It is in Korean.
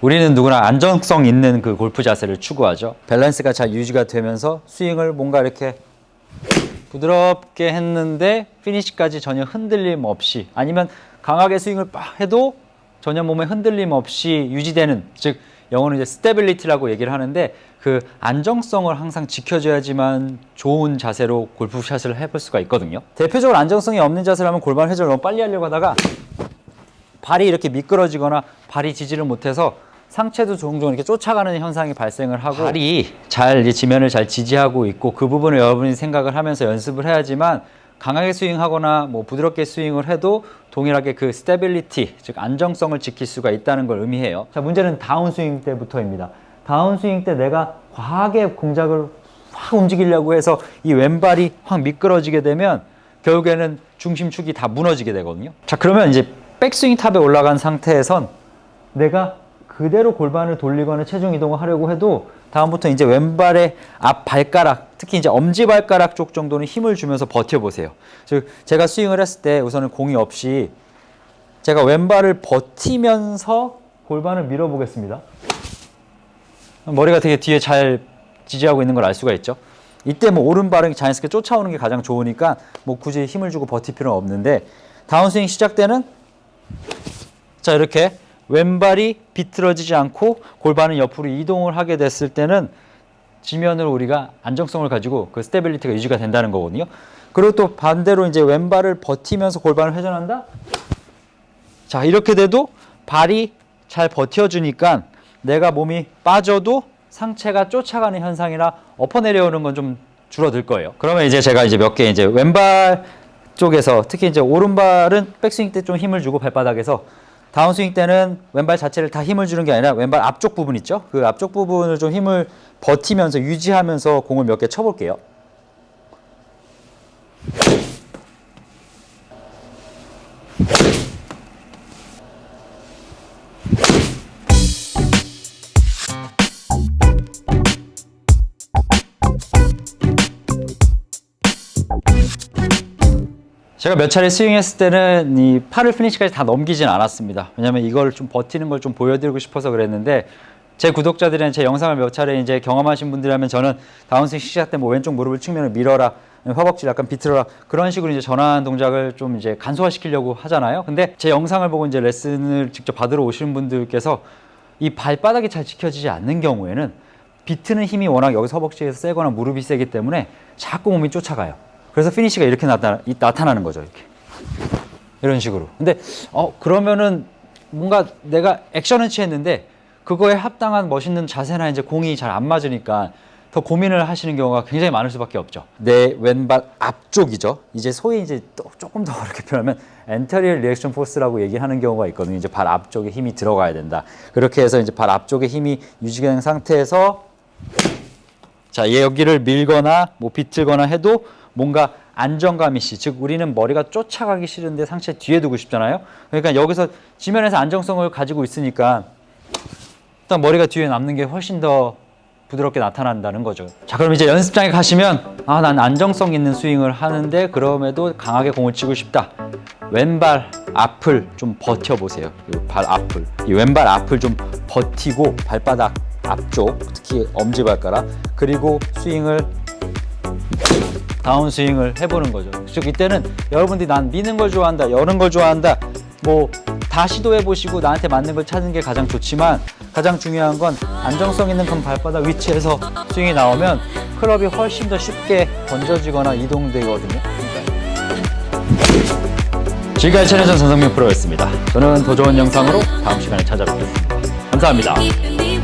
우리는 누구나 안정성 있는 그 골프 자세를 추구하죠. 밸런스가 잘 유지가 되면서 스윙을 뭔가 이렇게 부드럽게 했는데 피니시까지 전혀 흔들림 없이 아니면 강하게 스윙을 빡 해도 전혀 몸에 흔들림 없이 유지되는 즉 영어는 이제 스테빌리티라고 얘기를 하는데 그 안정성을 항상 지켜줘야지만 좋은 자세로 골프샷을 해볼 수가 있거든요. 대표적으로 안정성이 없는 자세를 하면 골반 회전을 너무 빨리 하려고 하다가 발이 이렇게 미끄러지거나 발이 지지를 못해서 상체도 종종 이렇게 쫓아가는 현상이 발생을 하고 발이 잘 지면을 잘 지지하고 있고 그 부분을 여러분이 생각을 하면서 연습을 해야지만 강하게 스윙하거나 뭐 부드럽게 스윙을 해도 동일하게 그 스테빌리티 즉 안정성을 지킬 수가 있다는 걸 의미해요. 자 문제는 다운 스윙 때부터입니다. 다운 스윙 때 내가 과하게 공작을 확 움직이려고 해서 이 왼발이 확 미끄러지게 되면 결국에는 중심축이 다 무너지게 되거든요. 자 그러면 이제 백스윙 탑에 올라간 상태에선 내가 그대로 골반을 돌리거나 체중 이동을 하려고 해도 다음부터 이제 왼발의 앞 발가락, 특히 이제 엄지 발가락 쪽 정도는 힘을 주면서 버텨 보세요. 즉 제가 스윙을 했을 때 우선은 공이 없이 제가 왼발을 버티면서 골반을 밀어 보겠습니다. 머리가 되게 뒤에 잘 지지하고 있는 걸 알 수가 있죠. 이때 뭐 오른발은 자연스럽게 쫓아오는 게 가장 좋으니까 뭐 굳이 힘을 주고 버틸 필요는 없는데 다운스윙 시작 때는 자 이렇게 왼발이 비틀어지지 않고 골반은 옆으로 이동을 하게 됐을 때는 지면으로 우리가 안정성을 가지고 그 스테빌리티가 유지가 된다는 거거든요. 그리고 또 반대로 이제 왼발을 버티면서 골반을 회전한다. 자 이렇게 돼도 발이 잘 버텨주니까 내가 몸이 빠져도 상체가 쫓아가는 현상이나 엎어 내려오는 건 좀 줄어들 거예요. 그러면 이제 제가 이제 몇 개 이제 왼발 쪽에서 특히 이제 오른발은 백스윙 때 좀 힘을 주고 발바닥에서 다운스윙 때는 왼발 자체를 다 힘을 주는 게 아니라 왼발 앞쪽 부분 있죠? 그 앞쪽 부분을 좀 힘을 버티면서 유지하면서 공을 몇 개 쳐볼게요. 제가 몇 차례 스윙했을 때는 이 팔을 피니시까지 다 넘기진 않았습니다. 왜냐면 이걸 좀 버티는 걸 좀 보여드리고 싶어서 그랬는데 제 구독자들은 제 영상을 몇 차례 이제 경험하신 분들이라면 저는 다운스윙 시작 때 뭐 왼쪽 무릎을 측면을 밀어라, 허벅지를 약간 비틀어라 그런 식으로 이제 전환 동작을 좀 이제 간소화시키려고 하잖아요. 근데 제 영상을 보고 이제 레슨을 직접 받으러 오시는 분들께서 이 발바닥이 잘 지켜지지 않는 경우에는 비트는 힘이 워낙 여기서 허벅지에서 세거나 무릎이 세기 때문에 자꾸 몸이 쫓아가요. 그래서 피니시가 이렇게 나타, 이- 나타나는 거죠. 이렇게. 이런 식으로. 근데 어 그러면은 뭔가 내가 액션은 취했는데 그거에 합당한 멋있는 자세나 이제 공이 잘 안 맞으니까 더 고민을 하시는 경우가 굉장히 많을 수밖에 없죠. 내 왼발 앞쪽이죠. 이제 소위 이제 또 조금 더 어렵게 표현하면 엔터리얼 리액션 포스라고 얘기하는 경우가 있거든요. 이제 발 앞쪽에 힘이 들어가야 된다. 그렇게 해서 이제 발 앞쪽에 힘이 유지된 상태에서 자, 얘 여기를 밀거나 뭐 비틀거나 해도 뭔가 안정감 이 시, 즉 우리는 머리가 쫓아가기 싫은데 상체 뒤에 두고 싶잖아요. 그러니까 여기서 지면에서 안정성을 가지고 있으니까 일단 머리가 뒤에 남는 게 훨씬 더 부드럽게 나타난다는 거죠. 자, 그럼 이제 연습장에 가시면 아, 난 안정성 있는 스윙을 하는데 그럼에도 강하게 공을 치고 싶다. 왼발 앞을 좀 버텨 보세요. 발 앞을. 이 왼발 앞을 좀 버티고 발바닥 앞쪽, 특히 엄지 발가락 그리고 스윙을 다운 스윙을 해보는 거죠. 즉 이때는 여러분들이 난 미는 걸 좋아한다, 여는 걸 좋아한다, 뭐 다 시도해 보시고 나한테 맞는 걸 찾는 게 가장 좋지만 가장 중요한 건 안정성 있는 그 발바닥 위치에서 스윙이 나오면 클럽이 훨씬 더 쉽게 던져지거나 이동되거든요. 지금까지 채널전 전성민 프로였습니다. 저는 더 좋은 영상으로 다음 시간에 찾아뵙겠습니다. 감사합니다.